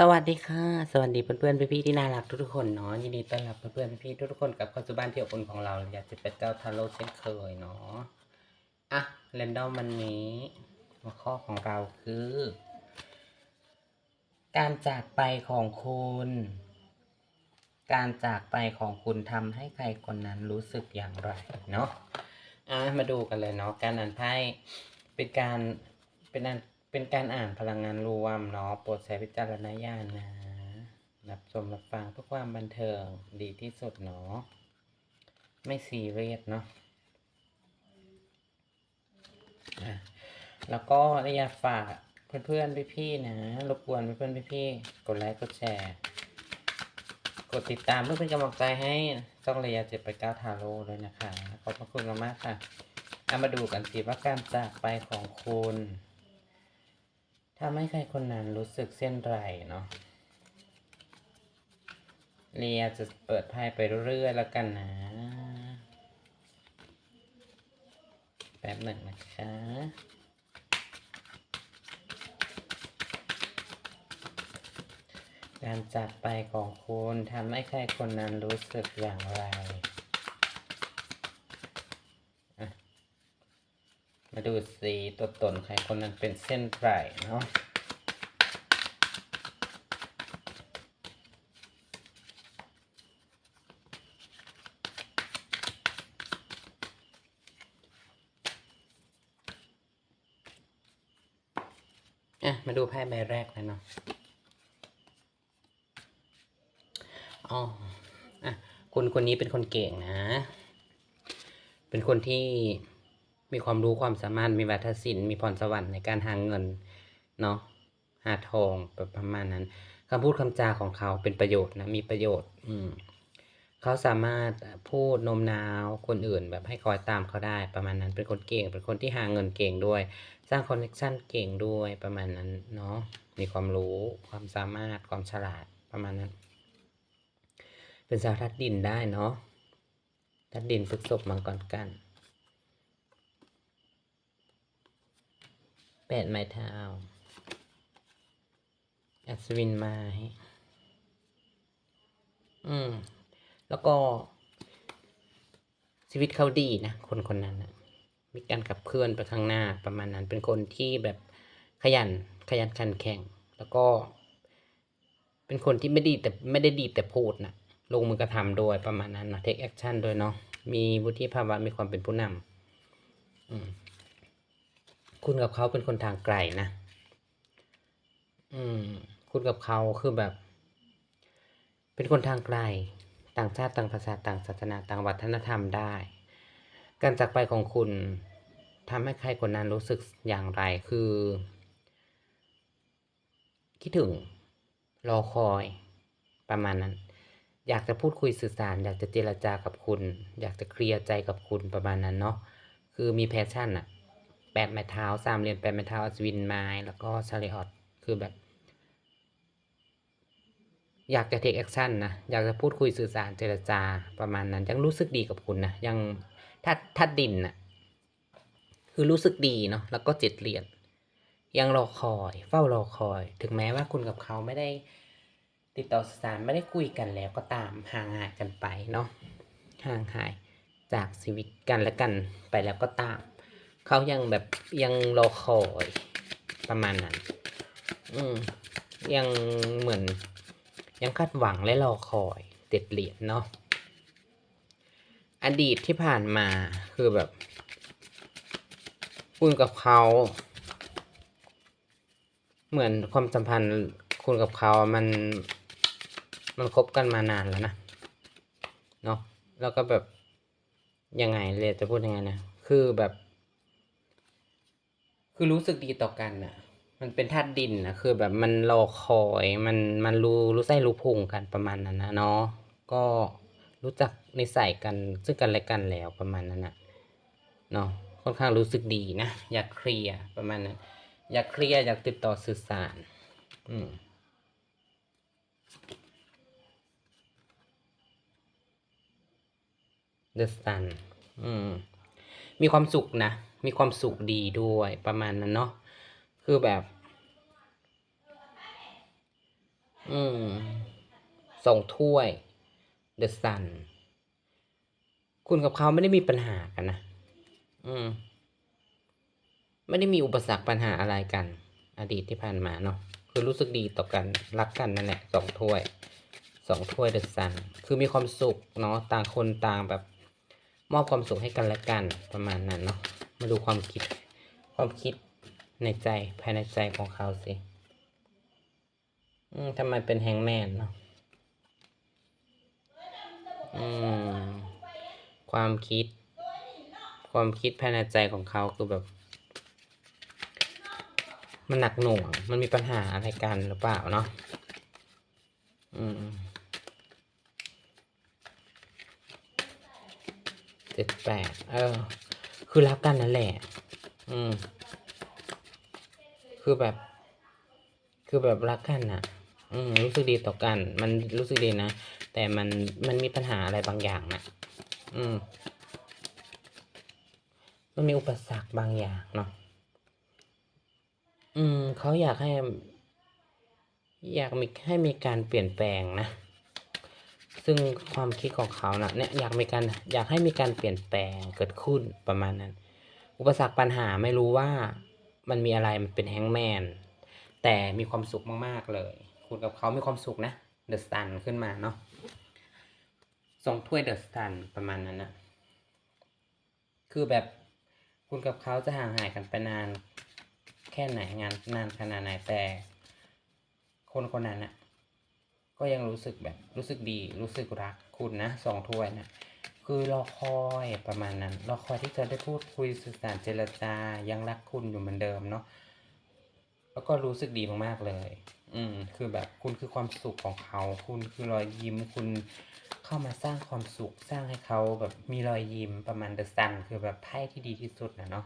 สวัสดีค่ะ สวัสดีเพื่อนๆพี่ๆที่น่ารักทุกๆคนเนาะยินดีต้อนรับเพื่อนๆพี่ๆทุกๆคนกับเข้าสู่บ้านที่อบอุ่นของเราอยากจะเป็นเจ้าทาโร่เช่นเคยเนาะอะเรนดอมวันนี้หัวข้อของเราคือ การจากไปของคุณ การจากไปของคุณทำให้ใครคนนั้นรู้สึกอย่างไรเนาะอะมาดูกันเลยเนาะการอ่านไพ่เป็นการเป็นอัน เป็นการอ่านพลังงานรวมเนาะโปรดใช้วิจารณญาณนะรับชมรับฟังเพื่อความบันเทิงดีที่สุดเนาะไม่ซีเรียสเนาะแล้วก็อยากฝากเพื่อนๆพี่ๆนะรบกวนเพื่อนๆพี่ๆกดไลค์กดแชร์ กดติดตามเพื่อเป็นกำลังใจให้ช่องระยะเจ็ดไปเก้าทาโร่ด้วยนะคะขอบพระคุณมากๆค่ะเอามาดูกันสิว่าการจากไปของคุณ ทำให้ใครคนนั้นรู้สึกเส้นไรเนาะเรียจะเปิดไพ่ไปเรื่อยๆแล้วกันนะ แป๊บหนึ่งนะคะการจากไปของคุณทำให้ใครคนนั้นรู้สึกอย่างไรอะมา ดูสีตัวตนใครคนนั้นเป็นเส้นไรเนาะอะมาดูไพ่ใบแรกเลยเนาะอ๋ออะคนคนนี้เป็นคนเก่งนะ เป็นคนที่ มีความรู้ความสามารถมีวัฒนศิลป์มีพรสวรรค์ในการหาเงินเนาะหาทองแบบประมาณนั้นคำพูดคำจาของเขาเป็นประโยชน์นะมีประโยชน์ อืมเขาสามารถพูดโน้มน้าวคนอื่นแบบให้คอยตามเขาได้ประมาณนั้นเป็นคนเก่ง เป็นคนที่หาเงินเก่งด้วย สร้างคอนเนคชั่นเก่งด้วยประมาณนั้นเนาะมีความรู้ความสามารถความฉลาดประมาณนั้น เป็นสาวทัดดินได้เนาะทัดดินฝึกศพมังกรกัน แปดไม้เท้าอัศวินไม้ อืม แล้วก็ ชีวิตเขาดีนะ คนคนนั้นนะมีการขับเคลื่อนไปข้างหน้าประมาณนั้น เป็นคนที่แบบขยัน ขยันขันแข่ง แล้วก็ เป็นคนที่ไม่ดีแต่ไม่ได้ดีแต่พูดนะลงมือกระทำโดยประมาณนั้นเนาะ take action โดยเนาะ มีวุฒิภาวะ มีความเป็นผู้นำอืม คุณกับเขาเป็นคนทางไกลนะ อืม คุณกับเขาคือแบบ เป็นคนทางไกล ต่างชาติต่างภาษาต่างศาสนาต่างวัฒนธรรมได้ การจากไปของคุณทำให้ใครคนนั้นรู้สึกอย่างไรคือ คิดถึง รอคอยประมาณนั้น อยากจะพูดคุยสื่อสาร อยากจะเจรจากับคุณ อยากจะเคลียร์ใจกับคุณประมาณนั้นเนาะคือมีแพชชั่นอะ แปดไม้เท้าสามเหรียญแปดไม้เท้าอัศวินไม้แล้วก็ชาริออตคือแบบ อยากจะเทคแอคชั่นนะ อยากจะพูดคุยสื่อสารเจรจาประมาณนั้น ยังรู้สึกดีกับคุณนะ ยังถ้าถ้าดินน่ะคือรู้สึกดีเนาะแล้วก็เจ็ดเหรียญยังรอคอย เฝ้ารอคอย ถึงแม้ว่าคุณกับเขาไม่ได้ติดต่อสื่อสารไม่ได้คุยกันแล้วก็ตามห่างหายกันไปเนาะห่างหายจากชีวิตกันและกันไปแล้วก็ตาม เขายังแบบยังรอคอยประมาณนั้น อืมยังเหมือน ยังคาดหวังและรอคอยเจ็ดเหรียญเนาะอดีตที่ผ่านมาคือแบบคุณกับเขา เหมือนความสัมพันธ์คุณกับเขา มัน มันคบกันมานานแล้วนะ เนาะแล้วก็แบบ ยังไงเลยจะพูดยังไงนะ คือแบบ คือรู้สึกดีต่อกันน่ะมันเป็นธาตุดินนะคือแบบมันรอคอยมันมันรู้รู้ไส้รู้พุงกันประมาณนั้นนะเนาะก็รู้จักนิสัยกันซึ่งกันและกันแล้วประมาณนั้นนะเนาะค่อนข้างรู้สึกดีนะอยากเคลียร์ประมาณนั้นอยากเคลียร์อยากติดต่อสื่อสาร อืม The Sun อืมมีความสุขนะ มีความสุขดีด้วยประมาณนั้นเนาะคือแบบ อืมส่งถ้วยเดอะซันคุณกับเขาไม่ได้มีปัญหากันนะอืม ไม่ได้มีอุปสรรคปัญหาอะไรกัน อดีตที่ผ่านมาเนาะคือรู้สึกดีต่อกันรักกันนั่นแหละสองถ้วยสองถ้วยเดอะซันคือมีความสุขเนาะต่างคนต่างแบบ มอบความสุขให้กันและกันประมาณนั้นเนาะ มาดูความคิด ความคิดในใจภายในใจของเขาสิทำไมเป็นแฮงแมนเนาะความคิด ความคิดภายในใจของเขาคือแบบ มันหนักหน่วง มันมีปัญหาอะไรกันหรือเปล่าเนาะอืมเจ็ดแปดเออ คือรักกันนั่นแหละ อืม คือแบบ คือแบบรักกันน่ะอืม รู้สึกดีต่อกัน มันรู้สึกดีนะ แต่มันมันมีปัญหาอะไรบางอย่างนะอืม มันมีอุปสรรคบางอย่างเนาะ อืม เขาอยากให้ อยากมีให้มีการเปลี่ยนแปลงนะ ซึ่งความคิดของเขานะเนี่ยอยากมีการอยากให้มีการเปลี่ยนแปลงเกิดขึ้นประมาณนั้น อุปสรรคปัญหาไม่รู้ว่ามันมีอะไรมันเป็นแฮงแมนแต่มีความสุขมากๆเลย คุณกับเขามีความสุขนะเดอะสตันขึ้นมาเนาะส่งถ้วยเดอะสตันประมาณนั้นนะคือแบบคุณกับเขาจะห่างหายกันไปนาน แค่ไหนงานนานขนาดไหนแต่ คนคนนั้นนะ ก็ยังรู้สึกแบบรู้สึกดีรู้สึกรักคุณนะสองถ้วยนะคือรอคอยประมาณนั้นรอคอยที่จะได้พูดคุยสื่อสารเจรจายังรักคุณอยู่เหมือนเดิมเนาะแล้วก็รู้สึกดีมากๆเลย อืม คือแบบคุณคือความสุขของเขา คุณคือรอยยิ้มคุณเข้ามาสร้างความสุขสร้างให้เขาแบบมีรอยยิ้มประมาณเดอะซันคือแบบไพ่ที่ดีที่สุดนะเนาะ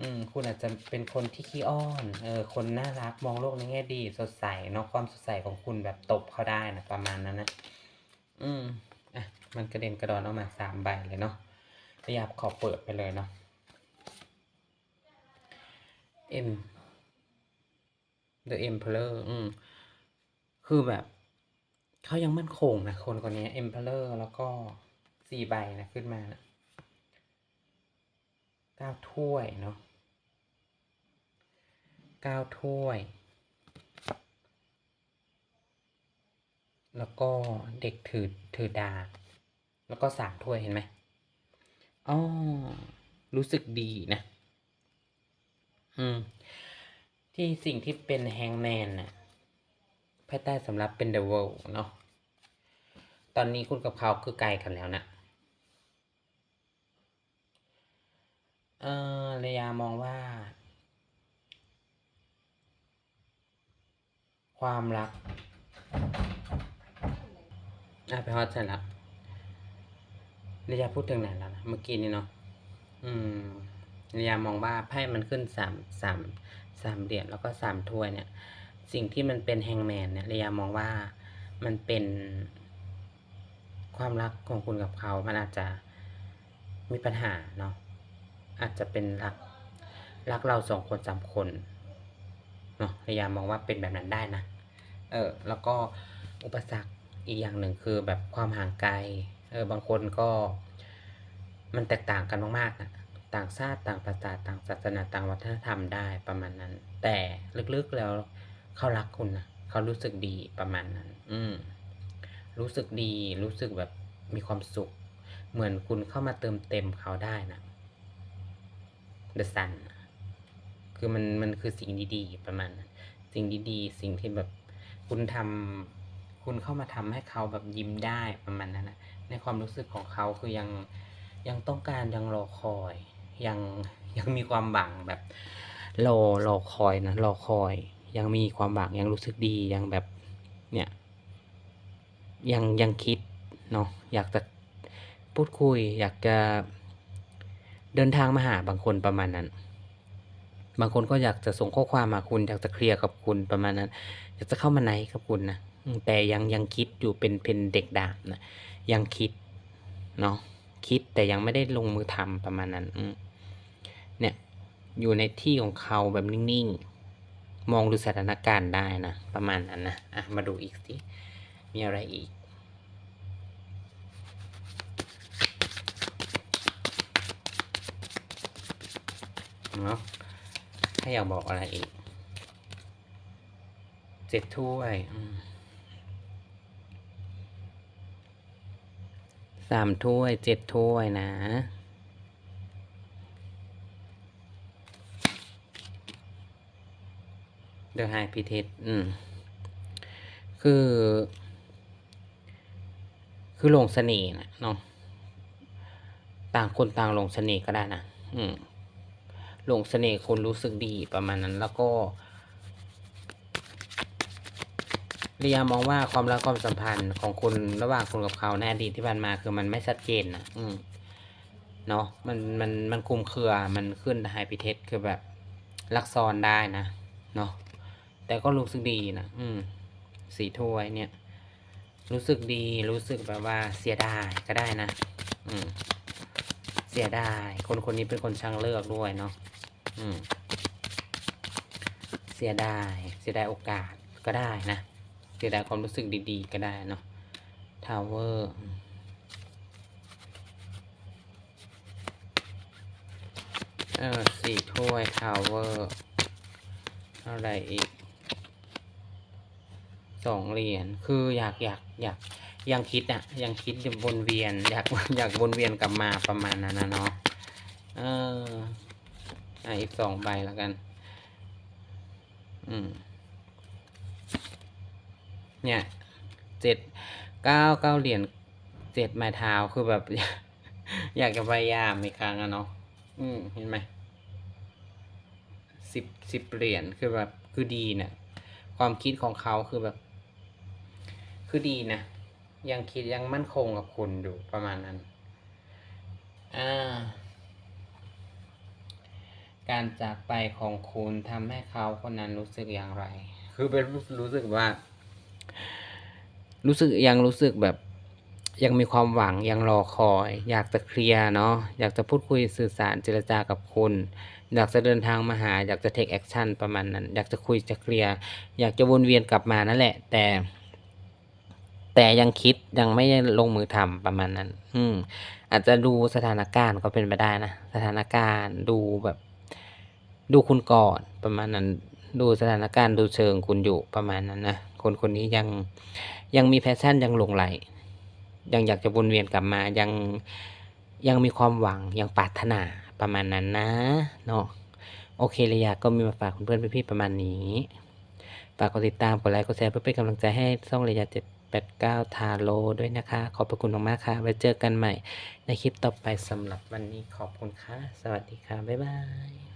อืมคุณอาจจะเป็นคนที่ขี้อ้อนเออคนน่ารักมองโลกในแง่ดี สดใสเนาะความสดใสของคุณแบบตบเขาได้นะประมาณนั้นนะอืมอะมันกระเด็นกระดอนออกมาสามใบเลยเนาะพยายามขอเปิดไปเลยเนาะ M The Emperor อืม คือแบบ เขายังมั่นคงนะคนคนนี้ Emperor แล้วก็สี่ใบนะขึ้นมานะ ก้าถ้วยเนาะเก้าถ้วย แล้วก็เด็กถือถือดาบแล้วก็สามถ้วยเห็นไหมอ๋อรู้สึกดีนะ อืม ที่สิ่งที่เป็นแฮงแมนน่ะภายใต้สำหรับเป็นเดอะเวิลด์เนาะ ตอนนี้คุณกับเขาคือไกลกันแล้วนะ เออเรยามองว่า ความรักอะไปฮอตเสร็จแล้วเรยาพูดถึงไหนแล้วนะเมื่อกี้นี้เนาะอืมเรยามองว่าไพ่มันขึ้นสามสามสามเหรียญแล้วก็สามถ้วยเนี่ย สิ่งที่มันเป็นแฮงแมนเนี่ยเรยามองว่ามันเป็นความรักของคุณกับเขา มันอาจจะมีปัญหาเนาะ อาจจะเป็นรักรักเราสองคนสามคนเนาะพยายามมองว่าเป็นแบบนั้นได้นะ เออ แล้วก็อุปสรรคอีกอย่างหนึ่งคือแบบความห่างไกล เออบางคนก็มันแตกต่างกันมากๆนะต่างชาติต่างภาษาต่างศาสนาต่างวัฒนธรรมได้ประมาณนั้น แต่ลึกๆแล้วเขารักคุณนะเขารู้สึกดีประมาณนั้น อืมรู้สึกดีรู้สึกแบบมีความสุข เหมือนคุณเข้ามาเติมเต็มเขาได้นะ The Sun คือมันมันคือสิ่งดีๆประมาณนั้นสิ่งดีๆ สิ่งที่แบบคุณทำคุณเข้ามาทำให้เขาแบบยิ้มได้ประมาณนั้นนะในความรู้สึกของเขาคือยังยังต้องการยังรอคอย ยังยังมีความหวังแบบรอรอคอยนะรอคอย ยังมีความหวังยังรู้สึกดียังแบบเนี่ย ยังยังคิดเนาะอยากจะพูดคุย อยากจะ เดินทางมาหาบางคนประมาณนั้น บางคนก็อยากจะส่งข้อความมาคุณ อยากจะเคลียร์กับคุณประมาณนั้น อยากจะเข้ามาไหนกับคุณนะแต่ยังยังคิดอยู่เป็นเป็นเด็กดาบนะยังคิดเนาะคิดแต่ยังไม่ได้ลงมือทำประมาณนั้นอืเนี่ยอยู่ในที่ของเขาแบบนิ่งๆ มองดูสถานการณ์ได้นะ ประมาณนั้นนะอะมาดูอีกสิมีอะไรอีก เนาะถ้าอยากบอกอะไรอีกเจ็ดถ้วยสามถ้วยเจ็ดถ้วยนะเดอะไฮพีเทสอืม คือ คือลงเสน่ห์นะเนาะ ต่างคนต่างลงเสน่ห์ก็ได้นะ อืม หลงเสน่ห์คนรู้สึกดีประมาณนั้นแล้วก็เรียมองว่าความรักความสัมพันธ์ของคุณระหว่างคุณกับเขาในอดีตที่ผ่านมาคือมันไม่ชัดเจนนะอืมเนาะมันมันมันคลุมเครือมันขึ้นไฮพิเทสคือแบบลักซอนได้นะเนาะแต่ก็รู้สึกดีนะอืมสีถ้วยเนี่ย รู้สึกดีรู้สึกแบบว่าเสียดายก็ได้นะ อืมเสียดายคนคนนี้เป็นคนช่างเลือกด้วยเนาะ เสียดายเสียดายโอกาสก็ได้นะ เสียดายความรู้สึกดีๆ ก็ได้เนาะทาวเวอร์เออสี่ถ้วยทาวเวอร์เท่าไรอีกสองเหรียญคืออยากอยากอยากยังคิดอะยังคิดจะวนเวียน อยากอยากวนเวียนกลับมาประมาณนั้นนะเนาะเออ อะอีกสองใบแล้วกัน อืม เนี่ยเจ็ดเก้าเก้าเหรียญเจ็ดไม้เท้าคือแบบ อยากจะพยายามอีกครั้งอะเนาะอืมเห็นไหมสิบสิบเหรียญคือแบบคือดีเนะี่ยความคิดของเขาคือแบบ คือดีนะยังคิดยังมั่นคงกับคุณอยู่ประมาณนั้น อ่า การจากไปของคุณทำให้เขาคนนั้นรู้สึกอย่างไร คือเป็นรู้สึกว่า รู้สึกยังรู้สึกแบบ ยังมีความหวังยังรอคอย อยากจะเคลียร์เนาะอยากจะพูดคุยสื่อสารเจรจากับคุณ อยากจะเดินทางมาหา อยากจะ take action ประมาณนั้น อยากจะคุยจะเคลียร์อยากจะวนเวียนกลับมานั่นแหละ แต่ แต่ยังคิดยังไม่ได้ลงมือทำประมาณนั้น อืมอาจจะดูสถานการณ์ก็เป็นไปได้นะ สถานการณ์ดูแบบ ดูคุณก่อนประมาณนั้น ดูสถานการณ์ดูเชิงคุณอยู่ประมาณนั้นนะคนคนนี้ยังยังมีแพชชั่นยังหลงไหล ยังอยากจะวนเวียนกลับมายังยังมีความหวังยังปรารถนาประมาณนั้นนะเนาะโอเคเลยอยากก็มีมาฝากเพื่อนๆพี่ๆประมาณนี้ฝากกดติดตามกดไลค์กดแชร์เพื่อเป็นกำลังใจให้ช่องระยะเจ็ดแปดเก้าทาโลด้วยนะคะ ขอบพระคุณมากๆค่ะไว้เจอกันใหม่ในคลิปต่อไปสำหรับวันนี้ขอบคุณค่ะ สวัสดีค่ะ บ๊ายบาย